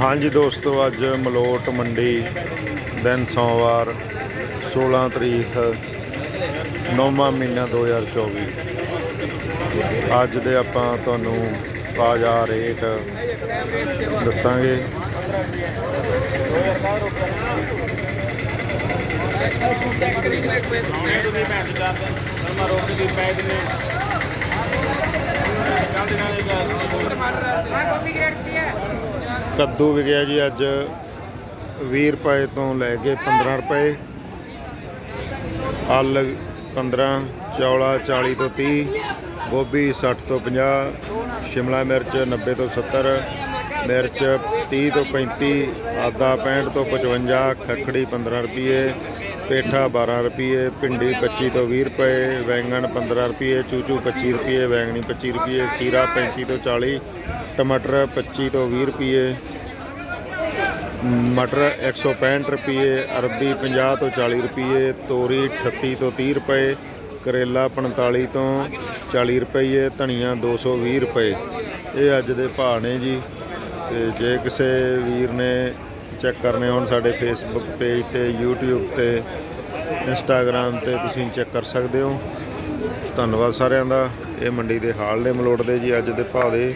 ਹਾਂਜੀ ਦੋਸਤੋ, ਅੱਜ ਮਲੋਟ ਮੰਡੀ ਦਿਨ ਸੋਮਵਾਰ 16 ਤਰੀਕ, ਨੌਵਾਂ ਮਹੀਨਾ 2024 ਅੱਜ ਦੇ ਆਪਾਂ ਤੁਹਾਨੂੰ ਤਾਜ਼ਾ ਰੇਟ ਦੱਸਾਂਗੇ। ਕੱਦੂ ਵਿਕਿਆ ਜੀ ਅੱਜ। 20 ਰੁਪਏ ਤੋਂ ਲੈ ਕੇ 15 ਰੁਪਏ। ਆਲ 15 ਚੌਲਾ 40 ਤੋਂ 30 ਗੋਭੀ 60 ਤੋਂ 50 ਸ਼ਿਮਲਾ ਮਿਰਚ 90 ਤੋਂ 70 ਮਿਰਚ 30 ਤੋਂ 35 ਆਦਾ 65 ਤੋਂ 55 ਖੱਖੜੀ 15 ਰੁਪਏ। ਪੇਠਾ 12 ਰੁਪਏ ਭਿੰਡੀ 25 ਤੋਂ 20 ਰੁਪਏ, ਬੈਂਗਣ 15 ਰੁਪਏ ਚੂਚੂ 25 ਰੁਪਏ ਬੈਂਗਣੀ 25 ਰੁਪਏ ਖੀਰਾ 35 ਤੋਂ 40 ਟਮਾਟਰ 25 ਤੋਂ 20 ਰੁਪਏ ਮਟਰ 165 ਰੁਪਏ ਅਰਬੀ 50 ਤੋਂ 40 ਰੁਪਏ ਤੋਰੀ 38 ਤੋਂ 30 ਰੁਪਏ, ਕਰੇਲਾ 45 ਤੋਂ 40 ਰੁਪਏ ਧਨੀਆ 220 ਰੁਪਏ। ਇਹ ਅੱਜ ਦੇ ਭਾਅ ਨੇ ਜੀ, ਤੇ ਜੇ ਕਿਸੇ ਵੀਰ ਨੇ ਚੈੱਕ ਕਰਨੇ ਹੋਣ ਸਾਡੇ ਫੇਸਬੁੱਕ ਪੇਜ ਤੇ, YouTube ਤੇ, Instagram ਤੇ, ਤੁਸੀਂ ਚੈੱਕ ਕਰ ਸਕਦੇ ਹੋ। ਧੰਨਵਾਦ ਸਾਰਿਆਂ ਦਾ। ਇਹ ਮੰਡੀ ਦੇ ਹਾਲ ਨੇ ਮਲੋਟ ਦੇ ਜੀ, ਅੱਜ ਦੇ ਭਾਅ ਦੇ।